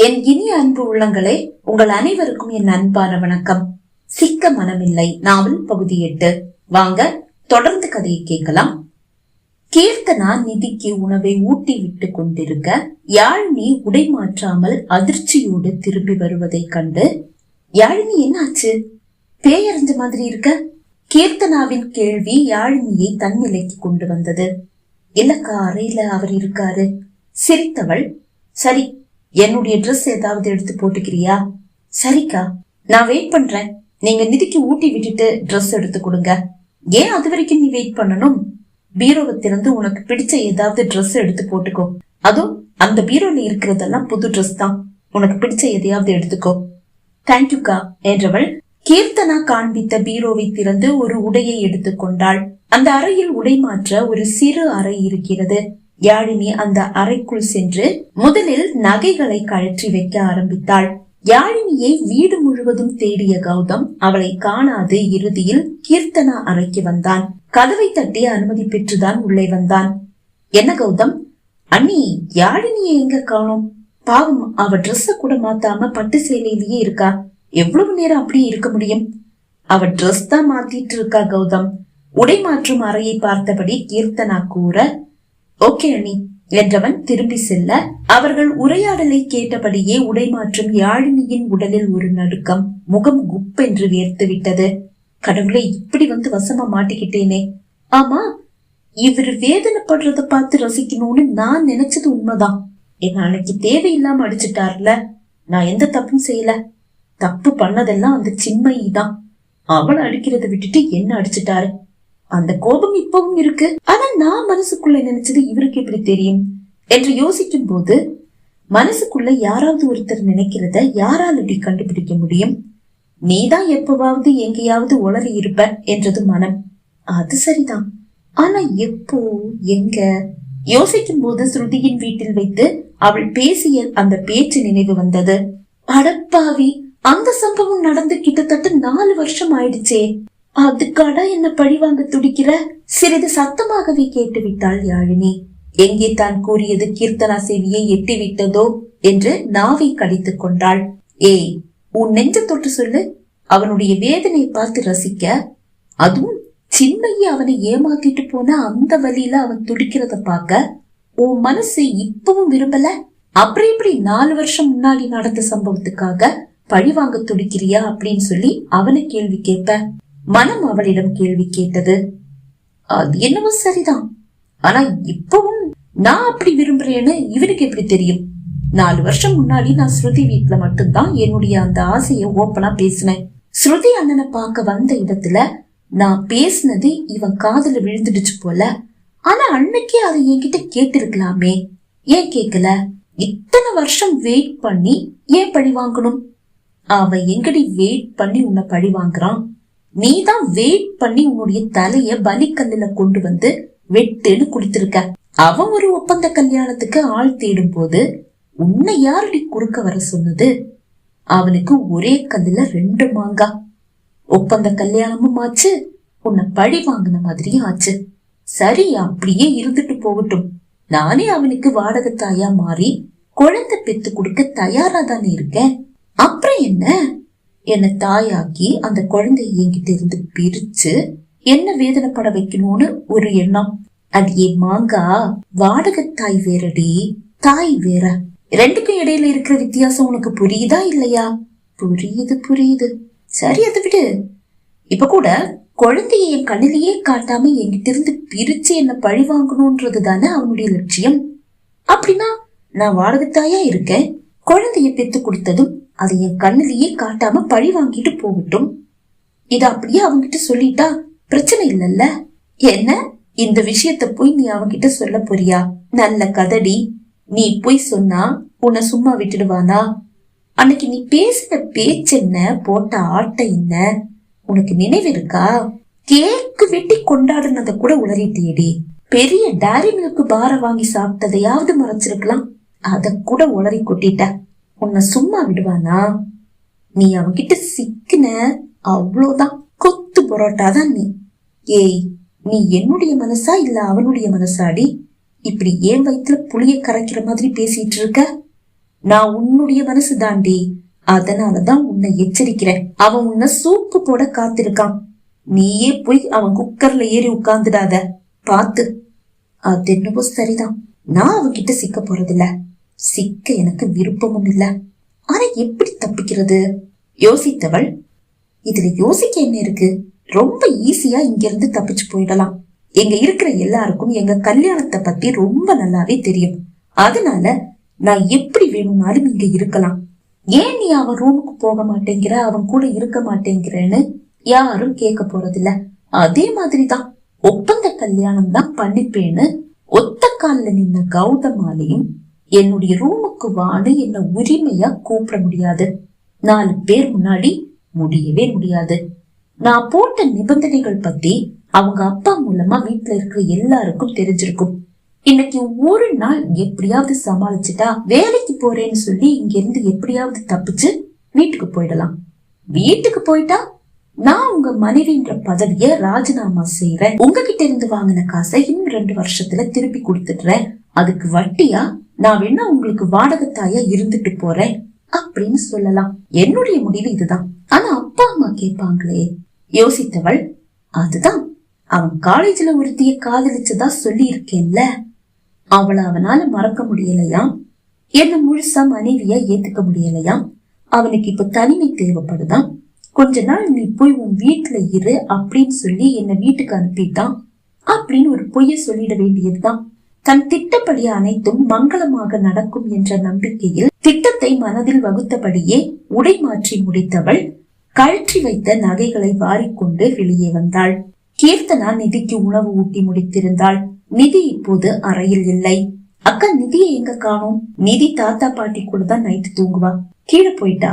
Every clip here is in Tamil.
என் இனிய அன்பு உள்ளங்களே உங்கள் அனைவருக்கும் என் அன்பான வணக்கம். சிக்க மனமில்லை நாவல் பகுதி எட்டு. வாங்க தொடர்ந்து கதையை கேட்கலாம். கீர்த்தனா நிதிக்கு உணவை ஊட்டி விட்டு கொண்டிருக்க யாழினி உடை மாற்றாமல் அதிர்ச்சியோடு திரும்பி வருவதைக் கண்டு யாழினி என்னாச்சு? பேயறிஞ்ச மாதிரி இருக்க? கீர்த்தனாவின் கேள்வி யாழினியை தன்னிலைக்கு கொண்டு வந்தது. இல்லக்கா அறையில அவர் இருக்காரு. சிரித்தவள் சரி என்னுடைய ட்ரெஸ் ஏதாவது எடுத்து போட்டுக்கிறியா? சரிக்கா நான் வெயிட் பண்றேன். நீங்க நிதிக்கு ஊட்டி விட்டுட்டு ட்ரெஸ் எடுத்து கொடுங்க. ஏன் அது வரைக்கும் நீ வெயிட் பண்ணணும்? பீரோவை திறந்து உனக்கு பிடிச்ச ஏதாவது ட்ரெஸ் எடுத்து போட்டுக்கோ. அதுவும் அந்த பீரோல இருக்கிறதெல்லாம் புது ட்ரெஸ் தான். உனக்கு பிடிச்ச எதையாவது எடுத்துக்கோ. தேங்க்யூக்கா என்றவள் கீர்த்தனா காண்பித்த பீரோவை திறந்து ஒரு உடையை எடுத்துக்கொண்டாள். அந்த அறையில் உடை மாற்ற ஒரு சிறு அறை இருக்கிறது. யாழினி அந்த அறைக்குள் சென்று முதலில் நகைகளை கழற்றி வைக்க ஆரம்பித்தாள். யாழினியை வீடு முழுவதும் தேடிய கௌதம் அவளை காணாது இறுதியில் கீர்த்தனா அறைக்கு வந்தான். கதவை தட்டி அனுமதி பெற்றுதான் உள்ளே வந்தான். என்ன கௌதம்? அண்ணி யாழினியை எங்க காணோம்? பாவம் அவ ட்ரெஸ்ஸ கூட மாத்தாம பட்டு சேலையிலேயே இருக்கா. எவ்வளவு நேரம் அப்படியே இருக்க முடியும்? அவ ட்ரெஸ் தான் மாத்திட்டு இருக்கா கௌதம். உடை மாற்றும் அறையை பார்த்தபடி கீர்த்தனா கூற ஓகே அணி என்றவன் திரும்பி செல்ல அவர்கள் உரையாடலை கேட்டபடியே உடை மாற்றும் யாழினியின் உடலில் ஒரு நடுக்கம் முகம் குப்பென்று வேர்த்து விட்டது கடவுளை இப்படி வந்து வசமா மாட்டிக்கிட்டேனே. ஆமா இவர் வேதனைப்படுறத பார்த்து ரசிக்கணும்னு நான் நினைச்சது உண்மைதான். என்ன அன்னைக்கு தேவையில்லாம அடிச்சுட்டார்ல? நான் எந்த தப்பும் செய்யல. தப்பு பண்ணதெல்லாம் அந்த சின்மயி தான். அவளை அடிக்கிறத விட்டுட்டு என்ன அடிச்சிட்டாரு? அந்த கோபம் இப்பவும் இருக்கு. ஆனா நான் மனசுக்குள்ள நினைச்சது இவருக்கு எப்படி தெரியும்? என்று யோசிக்கும் போது மனசுக்குள்ள யாராவது ஒருத்தர் நினைக்கிறத யாரால் இப்படி கண்டுபிடிக்க முடியும்? நீதான் எப்பவாவது எங்கேயாவது உளறி இருப்ப என்றது மனம். அது சரிதான். ஆனா எப்போ எங்க? யோசிக்கும் போது ஸ்ருதியின் வீட்டில் வைத்து அவள் பேசிய அந்த பேச்சு நினைவு வந்தது. அடப்பாவி அந்த சம்பவம் நடந்து கிட்டத்தட்ட நாலு வருஷம் ஆயிடுச்சே. அதுக்காடா என்ன பழிவாங்க துடிக்கிற? சிறிது சத்தமாகவே கேட்டு விட்டாள் யாழினி. எங்கே தான் கூறியது கீர்த்தனா செவியை எட்டி விட்டதோ என்று நாவை கடித்துக் கொண்டாள். ஏய் உன் நெஞ்ச தொட்டு சொல்லு. அவனுடைய வேதனை பார்த்து ரசிக்க. அதுவும் சின்னையை அவனை ஏமாத்திட்டு போன அந்த வழியில அவன் துடிக்கிறத பார்க்க. உன் மனசு இப்பவும் விரும்பல? அப்புறம் இப்படி நாலு வருஷம் முன்னாடி நடந்த சம்பவத்துக்காக பழி வாங்க துடிக்கிறியா அப்படின்னு சொல்லி அவனை கேள்வி கேட்ப. மனம் அவளிடம் கேள்வி கேட்டது அது என்னவோ சரிதான். ஆனா இப்பவும் நான் அப்படி விரும்புறேன்னு இவனுக்கு எப்படி தெரியும்? நாலு வருஷம் முன்னாடி நான் ஸ்ருதி வீட்டுல மட்டும்தான் என்னுடைய அந்த ஆசைய ஓப்பனா பேசினேன். ஸ்ருதி அண்ணனை பார்க்க வந்த இடத்துல நான் பேசினது இவன் காதல விழுந்துடுச்சு போல. ஆனா அன்னைக்கே அதை என்கிட்ட கேட்டிருக்கலாமே. ஏன் கேக்கல? இத்தனை வருஷம் வெயிட் பண்ணி ஏன் பழி வாங்கணும்? அவன் எங்கடி வெயிட் பண்ணி உன்னை பழி வாங்குறான்? நீ தான் வெயிட் பண்ணி உன்னுடைய தலைய பலிக்கல்லுல கொண்டு வந்து வெட்டுன்னு குடுத்திருக்க. அவன் ஒரு ஒப்பந்த கல்யாணத்துக்கு ஆள் தேடும் போது உன்னை யாரடி குறுக்க வர சொன்னது? அவனுக்கு ஒரே கல்லுல ரெண்டு மாங்கா. ஒப்பந்த கல்யாணமும் ஆச்சு உன்னை பழி வாங்கின மாதிரியும் ஆச்சு. சரி அப்படியே இருந்துட்டு போகட்டும். நானே அவனுக்கு வாடகை தாயா மாறி குழந்தை பெத்து கொடுக்க தயாரா தானே இருக்கேன். அப்புறம் என்ன? என்னை தாயாக்கி அந்த குழந்தைய என்கிட்ட இருந்து பிரிச்சு என்ன வேதனைப்பட வைக்கணும்னு ஒரு எண்ணம். அது என் மாங்கா வாடகை தாய் வேறடி தாய் வேற. ரெண்டுக்கும் இடையில இருக்கிற வித்தியாசம் உனக்கு புரியுதா இல்லையா? புரியுது புரியுது. சரி அதை விடு. இப்ப கூட குழந்தைய என் கண்ணிலேயே காட்டாம என்கிட்ட இருந்து பிரிச்சு என்ன பழி வாங்கணும்ன்றது தானே அவனுடைய லட்சியம். அப்படின்னா நான் வாடகைத்தாயா இருக்கேன். குழந்தைய பெத்து கொடுத்ததும் அதை என் கண்ணிலேயே காட்டாம பழி வாங்கிட்டு போகட்டும். இத அப்படியே அவங்கிட்ட சொல்லிட்டா பிரச்சனை இல்லைல்ல? என்ன? இந்த விஷயத்த போய் நீ அவங்கிட்ட சொல்ல போறியா? நல்ல கதடி. நீ போய் சொன்னா உன்னை சும்மா விட்டுடுவானா? அன்னைக்கு நீ பேசின பேச்சென்ன போட்ட ஆட்ட என்ன? உனக்கு நினைவு இருக்கா? கேக்கு வெட்டி கொண்டாடுனத கூட உளறிட்டேடி பெரிய டாரி மில்க் பார வாங்கி சாப்பிட்டதையாவது மறைச்சிருக்கலாம். அத கூட உளறி கொட்டிட்ட. உன்னை சும்மா விடுவானா? நீ அவகிட்ட சிக்கின அவ்வளோதான். கொத்து பரோட்டா தான் நீ. ஏய் நீ என்னுடைய மனசா இல்ல அவனுடைய மனசாடி? இப்படி ஏன் வயிற்றுல புளிய கரைக்கிற மாதிரி பேசிட்டு இருக்க? நான் உன்னுடைய மனசு தாண்டி. அதனாலதான் உன்னை எச்சரிக்கிறேன். அவன் உன்னை சூப்பு போட காத்திருக்கான். நீயே போய் அவன் குக்கர்ல ஏறி உட்கார்ந்துடாத. பாத்து. அது என்னவோ சரிதான். நான் அவன்கிட்ட சிக்க போறதில்ல. சிக்க எனக்கு விருப்பமும் இல்ல. ஆனா எப்படி தப்பிக்கிறது? யோசித்தவள் இதுல யோசிக்க என்ன இருக்கு? ரொம்ப ஈஸியா இங்க இருந்து தப்பிச்சு போயிடலாம். எங்க இருக்கிற எல்லாருக்கும் எங்க கல்யாணத்தை பத்தி ரொம்ப நல்லாவே தெரியும். அதனால நான் எப்படி வேணும்னாலும் இங்க இருக்கலாம். ஏன் நீ அவன் ரூமுக்கு போக மாட்டேங்கிற? அவன் கூட இருக்க மாட்டேங்கிறன்னு யாரும் கேட்க போறதில்ல. அதே மாதிரிதான் ஒப்பந்த கல்யாணம் தான் பண்ணிப்பேன்னு ஒத்த கால்ல நின்ன கௌதமாலையும் என்னுடைய ரூமுக்கு வான்னு என்ன உரிமையா கூப்பிட முடியாது. நாலு பேர் முன்னாடி முடியவே முடியாது. நான் போட்ட நிபந்தனைகள் பத்தி அவங்க அப்பா மூலமா வீட்டுல இருக்கிற எல்லாருக்கும் தெரிஞ்சிருக்கும். இன்னைக்கு ஒரு நாள் எப்படியாவது சமாளிச்சுட்டா வேலைக்கு போறேன்னு சொல்லி இங்க இருந்து எப்படியாவது தப்பிச்சு வீட்டுக்கு போயிடலாம். வீட்டுக்கு போயிட்டா நான் உங்க மனைவின்ற பதவிய ராஜினாமா செய்யறேன் உங்ககிட்ட இருந்து வாங்கின காசை இன்னும் ரெண்டு வருஷத்துல திருப்பி கொடுத்துடுறேன். அதுக்கு வட்டியா நான் வேணா உங்களுக்கு வாடகத்தாயா இருந்துட்டு போறேன் அப்படின்னு சொல்லலாம். என்னுடைய முடிவு இதுதான். ஆனா அப்பா அம்மா கேட்பாங்களே. யோசித்தவள் அதுதான். அவன் காலேஜ்ல ஒருத்திய காதலிச்சதா சொல்லி இருக்கேன்ல அவளை அவனால மறக்க முடியலையாம் என்ன முழுசா மனைவியா ஏத்துக்க முடியலையாம் அவனுக்கு இப்ப தனிமை தேவைப்படுதான் கொஞ்ச நாள் நீ போய் உன் வீட்டுல இரு அப்படின்னு சொல்லி என்ன வீட்டுக்கு அனுப்பிட்டான். அப்படின்னு ஒரு பொய்ய சொல்லிட வேண்டியதுதான். தன் திட்டப்படி அனைத்தும் மங்களமாக நடக்கும் என்ற நம்பிக்கையில் திட்டத்தை மனதில் வகுத்தபடியே உடை மாற்றி முடித்தவள் கழற்றி வைத்த நகைகளை வாரிக்கொண்டு வெளியே வந்தாள். கீர்த்தனா நிதிக்கு உணவு ஊட்டி முடித்திருந்தாள். நிதி இப்போது அறையில் இல்லை. அக்கா நிதியை எங்க காணும்? நிதி தாத்தா பாட்டி கூட தான் நைட்டு தூங்குவா. கீழே போயிட்டா.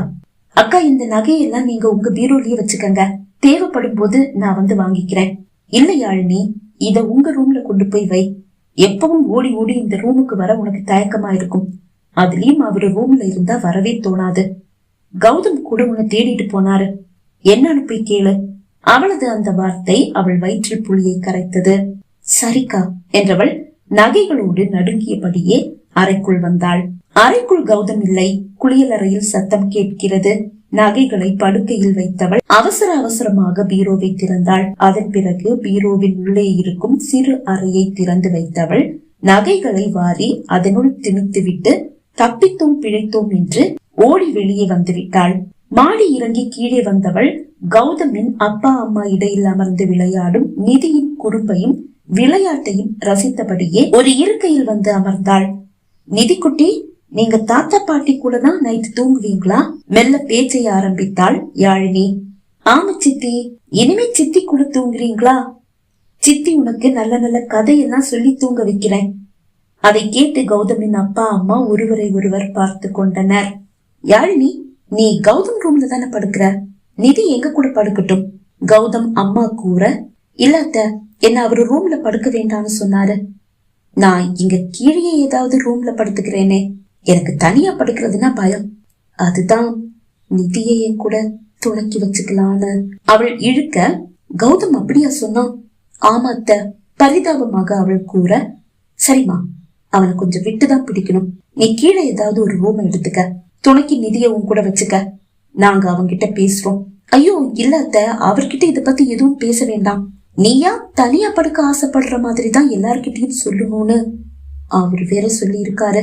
அக்கா இந்த நகையெல்லாம் நீங்க உங்க பீரோலயே வச்சுக்கங்க. தேவைப்படும் போது நான் வந்து வாங்கிக்கிறேன். இல்ல யாழினி இத உங்க ரூம்ல கொண்டு போய் வை. எப்பவும் ஓடி ஓடி இந்த ரூமுக்கு வர உனக்கு தயக்கமா இருக்கும். அதுலயும் அவரு ரூம்ல இருந்தா வரவே தோணாது. கௌதம் கூட உன்னை தேடிட்டு போனாரு. என்னன்னு போய் கேளு. அவளது அந்த வார்த்தை அவள் வயிற்றில் புளியை கரைத்தது. சரிக்கா என்றவள் நகைகளோடு நடுங்கியபடியே அறைக்குள் வந்தாள். அறைக்குள் கௌதம் இல்லை. குளியலறையில் சத்தம் கேட்கிறது. நகைகளை படுக்கையில் வைத்தவள் அவசர அவசரமாக பீரோவை திறந்தாள். அதன் பிறகு பீரோவின் உள்ளே இருக்கும் சிறு அறையை திறந்து வைத்தவள் நகைகளை வாரி அதனுள் திணித்துவிட்டு தப்பித்தோம் பிழைத்தோம் என்று ஓடி வெளியே வந்துவிட்டாள் மாடி இறங்கி கீழே வந்தவள் கௌதமின் அப்பா அம்மா இடையில் அமர்ந்து விளையாடும் நிதியின் குறும்பையும் விளையாட்டையும் ரசித்தபடியே ஒரு இருக்கையில் வந்து அமர்ந்தாள். நிதிக்குட்டி நீங்க தாத்தா பாட்டி கூட தான் நைட் தூங்குவீங்களா? மெல்ல பேச்சை ஆரம்பித்தாள் யாழினி. ஆமா சித்தி இனிமே சித்தி கூட தூங்குறீங்களா? சித்தி உனக்கு நல்ல நல்ல கதையெல்லாம் சொல்லி தூங்க வைக்கிறேன். அதை கேட்டு கௌதமின் அப்பா அம்மா ஒருவரை ஒருவர் பார்த்து கொண்டனர். யாழினி நீ கௌதம் ரூம்ல தானே படுக்கிற? நிதி எங்க கூட படுக்கட்டும். கௌதம் அம்மா கூற இல்லாத்த என்ன அவரு ரூம்ல படுக்க வேண்டாம்னு சொன்னாரு. நான் இங்க கீழே ஏதாவது ரூம்ல படுத்துக்கிறேனே. எனக்கு தனியா படிக்கிறதுனா பயம். அதுதான் நிதியை என் கூட துணக்கி வச்சுக்கலான்னு. அவள் இழுக்க கௌதம் அப்படியா சொன்னான் ஆமாத்த பரிதாபமாக அவள் கூற சரிம்மா அவனை கொஞ்சம் விட்டுதான் பிடிக்கணும். நீ கீழே ஏதாவது ஒரு ரூம் எடுத்துக்க. துணைக்கு நிதியவும் கூட வச்சுக்க. நாங்க அவங்கிட்ட பேசுறோம். ஐயோ இல்ல அவர்கிட்ட இத பத்தி எதுவும் பேச வேண்டாம். நீயா தனியா படுக்க ஆசைப்படுற மாதிரி தான் எல்லார்கிட்டயும் சொல்லணும்னு அவர் வேற சொல்லி இருக்காரு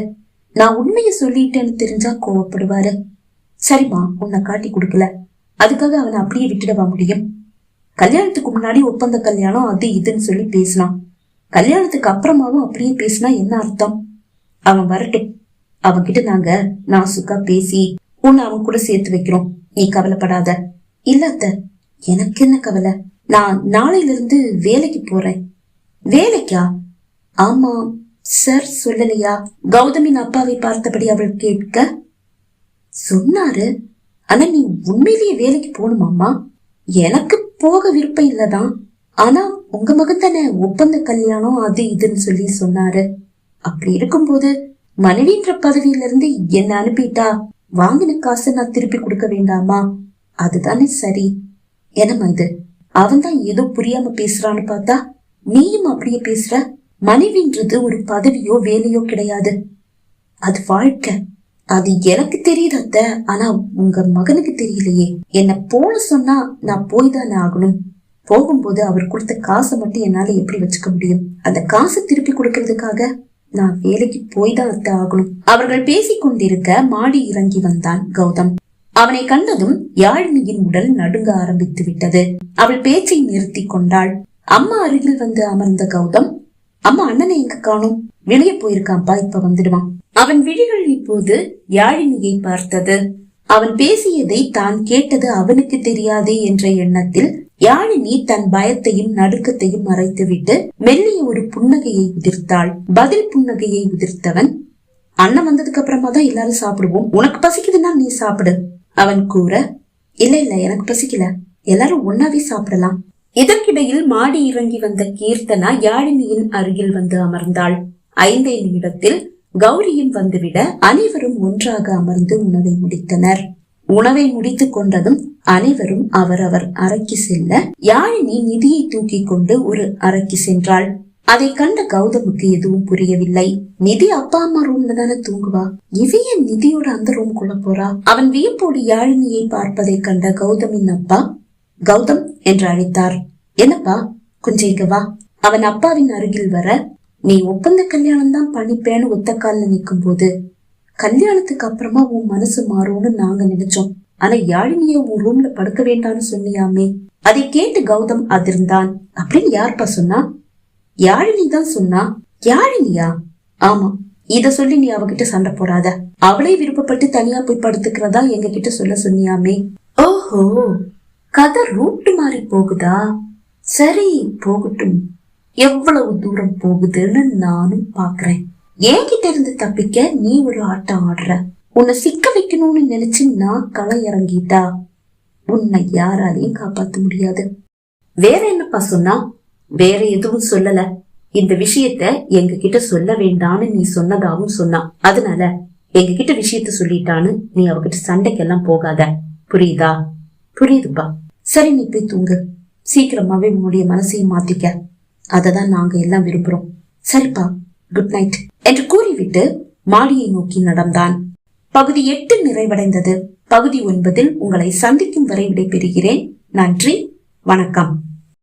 நான் உண்மைய சொல்லிட்டேன்னு தெரிஞ்சா கோவப்படுவாரு. சரிம்மா உன்னை காட்டி கொடுக்கல. அதுக்காக அவனை அப்படியே விட்டுடவா முடியும்? கல்யாணத்துக்கு முன்னாடி ஒப்பந்த கல்யாணம் அது இதுன்னு சொல்லி பேசினான். கல்யாணத்துக்கு அப்புறமாவும் அப்படியே பேசினா என்ன அர்த்தம்? அவன் வரட்டும். அவன்கிட்ட நாங்க நாசுக்கா பேசி உன்னை அவன் கூட சேர்த்து வைக்கிறோம். நீ கவலைப்படாத. இல்லாத்த எனக்கு என்ன கவலை? நான் நாளையில இருந்து வேலைக்கு போறேன். வேலைக்கா? ஆமா சார் சொல்லலையா? கௌதமின் அப்பாவை பார்த்தபடி அவள் கேட்க சொன்னாரு ஆனா நீ உண்மையிலேயே வேலைக்கு போகணுமாமா எனக்கு போக விருப்பம் இல்லதான். ஆனா உங்க மகன் தானே ஒப்பந்த கல்யாணம் அது இதுன்னு சொல்லி சொன்னாரு. அப்படி இருக்கும்போது மனைவின்ற பதவியில இருந்து என்ன அனுப்பிட்டா? வாங்கின காசை நான் திருப்பி கொடுக்க வேண்டாமா? அதுதானே சரி. என்னம்மா இது? அவன் தான் ஏதோ புரியாம பேசுறான்னு பார்த்தா நீயும் அப்படியே பேசுற? மனைவின்றது ஒரு பதவியோ வேலையோ கிடையாது. அது வாழ்க்கை. அது எனக்கு தெரியுது அத்த. ஆனா உங்க மகனுக்கு தெரியலையே. என்ன போன சொன்னா நான் போய் தானே ஆகணும். போகும்போது அவர் கொடுத்த காசை மட்டும் என்னால எப்படி வச்சுக்க முடியும்? அந்த காசை திருப்பி கொடுக்கறதுக்காக நான் வேலைக்கு போய் தான் அத்த ஆகணும். அவர்கள் பேசிக் கொண்டிருக்க மாடி இறங்கி வந்தான் கௌதம். அவனை கண்டதும் யாழினியின் உடல் நடுங்க ஆரம்பித்து விட்டது. அவள் பேச்சை நிறுத்தி கொண்டாள். அம்மா அருகில் வந்து அமர்ந்த கௌதம் அம்மா அண்ணனை எங்க காணும். வெளியே போயிருக்கான்ப்பா இப்ப வந்துடுவான். அவன் விழிகள் இப்போது யாழினியை பார்த்தது. அவன் பேசியதை தான் கேட்டது அவனுக்கு தெரியாதே என்ற எண்ணத்தில் யாழினி தன் பயத்தையும் நடுக்கத்தையும் மறைத்துவிட்டு மெல்லிய ஒரு புன்னகையை உதிர்த்தாள். பதில் புன்னகையை உதிர்த்தவன் அண்ணன் வந்ததுக்கு அப்புறமா தான் எல்லாரும் சாப்பிடுவோம். உனக்கு பசிக்குதுன்னா நீ சாப்பிடு. அவன் கூற இல்ல இல்ல எனக்கு பசிக்கல. எல்லாரும் ஒன்னாவே சாப்பிடலாம். இதற்கிடையில் மாடி இறங்கி வந்த கீர்த்தனா யாழினியின் அருகில் வந்து அமர்ந்தாள். ஐந்தே நிமிடத்தில் கௌரியும் வந்துவிட அனைவரும் ஒன்றாக அமர்ந்து உணவை முடித்தனர். உணவை முடித்துக் கொண்டதும் அனைவரும் அவரவர் அறைக்கு செல்ல யாழினி நிதியை தூக்கி கொண்டு ஒரு அறைக்கு சென்றாள். அதை கண்ட கௌதமுக்கு எதுவும் புரியவில்லை. நிதி அப்பா அம்மா ரூம்ல தானே தூங்குவா? இவைய நிதியோட அந்த ரூம் குள்ள போறா? அவன் வியப்போடு யாழினியை பார்ப்பதை கண்ட கௌதமின் அப்பா கௌதம் என்று அழைத்தார். என்னப்பா கொஞ்சம் இங்க வா. அவன் அப்பாவின் அருகில் வர நீ ஒப்பந்த கல்யாணம் தான் பண்ணிப்பேன்னு ஒத்த கால்ல நிக்கும் போது கல்யாணத்துக்கு அப்புறமா உன் மனசு மாறும்னு நாங்க நினைச்சோம். ஆனா யாழினிய உன் ரூம்ல படுக்க வேண்டாம்னு சொன்னியாமே. அதை கேட்டு கௌதம் அதிர்ந்தான். அப்படின்னு யார்ப்பா சொன்னா? யாழினி தான் சொன்னா. யாழினியா? ஆமா. இத சொல்லி நீ அவகிட்ட சண்டை போடாத. அவளே விருப்பப்பட்டு தனியா போய் படுத்துக்கிறதா எங்க கிட்ட சொல்ல சொன்னியாமே. ஓஹோ. கதை ரூட்டு மாறி போகுதா? சரி போகட்டும். எவ்வளவு தூரம் போகுதுன்னு நானும் பாக்குறேன். என்கிட்ட இருந்து தப்பிக்க நீ ஒரு ஆட்டம் ஆடுற. உன்னை சிக்க வைக்கணும்னு நினைச்சு நான் களை இறங்கிட்டா உன்னை யாராலையும் காப்பாத்த முடியாது. வேற என்னப்பா சொன்னா? வேற எதுவும் சொல்லல. இந்த விஷயத்த எங்க கிட்ட சொல்ல வேண்டான்னு நீ சொன்னதாவும் சொன்னா. அதனால எங்க கிட்ட விஷயத்த சொல்லிட்டான்னு நீ அவகிட்ட சண்டைக்கெல்லாம் போகாத. புரியுதா? புரியுதுப்பா. சரி நீ போய் தூங்கு. சீக்கிரமாவே உன்னுடைய மனசையும் மாத்திக்க. அததான் நாங்க எல்லாம் விரும்புறோம். சரிப்பா குட் நைட் என்று கூறிவிட்டு மாடியை நோக்கி நடந்தான். பகுதி எட்டு நிறைவடைந்தது. பகுதி ஒன்பதில் உங்களை சந்திக்கும் வரை விடைபெறுகிறேன். நன்றி வணக்கம்.